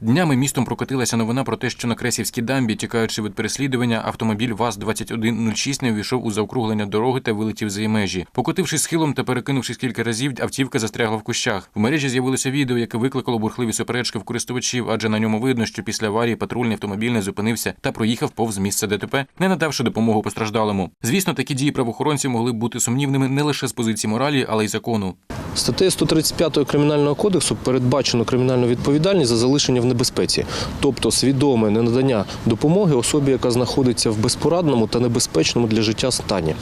Днями містом прокотилася новина про те, що на Кресівській дамбі, тікаючи від переслідування, автомобіль ВАЗ-2106 не увійшов у заокруглення дороги та вилетів за її межі. Покотившись схилом та перекинувшись кілька разів, автівка застрягла в кущах. В мережі з'явилося відео, яке викликало бурхливі суперечки в користувачів, адже на ньому видно, що після аварії патрульний автомобіль не зупинився та проїхав повз місце ДТП, не надавши допомогу постраждалому. Звісно, такі дії правоохоронців могли бути сумнівними не лише з позиції моралі, але й закону. Статтею 135 Кримінального кодексу передбачено кримінальну відповідальність за залишення в небезпеці, тобто свідоме ненадання допомоги особі, яка знаходиться в безпорадному та небезпечному для життя стані.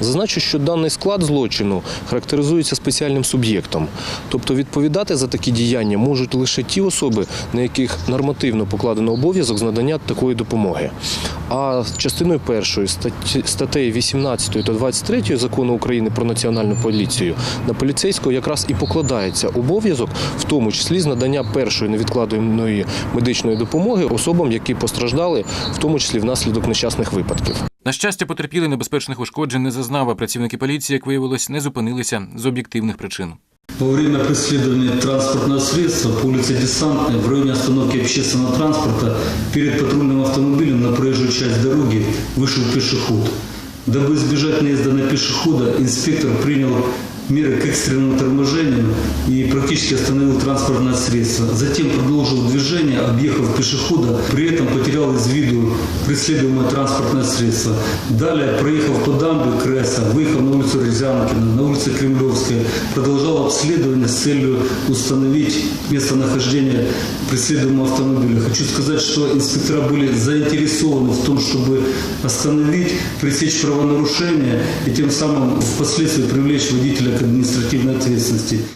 Зазначу, що даний склад злочину характеризується спеціальним суб'єктом, тобто відповідати за такі діяння можуть лише ті особи, на яких нормативно покладено обов'язок з надання такої допомоги. А частиною першої статтею 18 та 23 закону України про національну поліцію на поліцейського якраз і покладається обов'язок, в тому числі з надання першої невідкладеної медичної допомоги особам, які постраждали, в тому числі внаслідок нещасних випадків. На щастя, потерпілий небезпечних ушкоджень не зазнав, а працівники поліції, як виявилось, не зупинилися з об'єктивних причин. Во время преследования транспортного средства по улице Десантной в районе остановки общественного транспорта перед патрульным автомобилем на проезжую часть дороги вышел пешеход. Дабы избежать наезда на пешехода, инспектор принял меры к экстренному торможению и практически остановил транспортное средство. Затем продолжил движение, объехав пешехода, при этом потерял из виду преследуемое транспортное средство. Далее, проехав по дамбе Креса, выехав на улицу Резянкина, на улицу Кремлевская, продолжал обследование с целью установить местонахождение преследуемого автомобиля. Хочу сказать, что инспектора были заинтересованы в том, чтобы остановить, пресечь правонарушение и тем самым впоследствии привлечь водителя административной ответственности.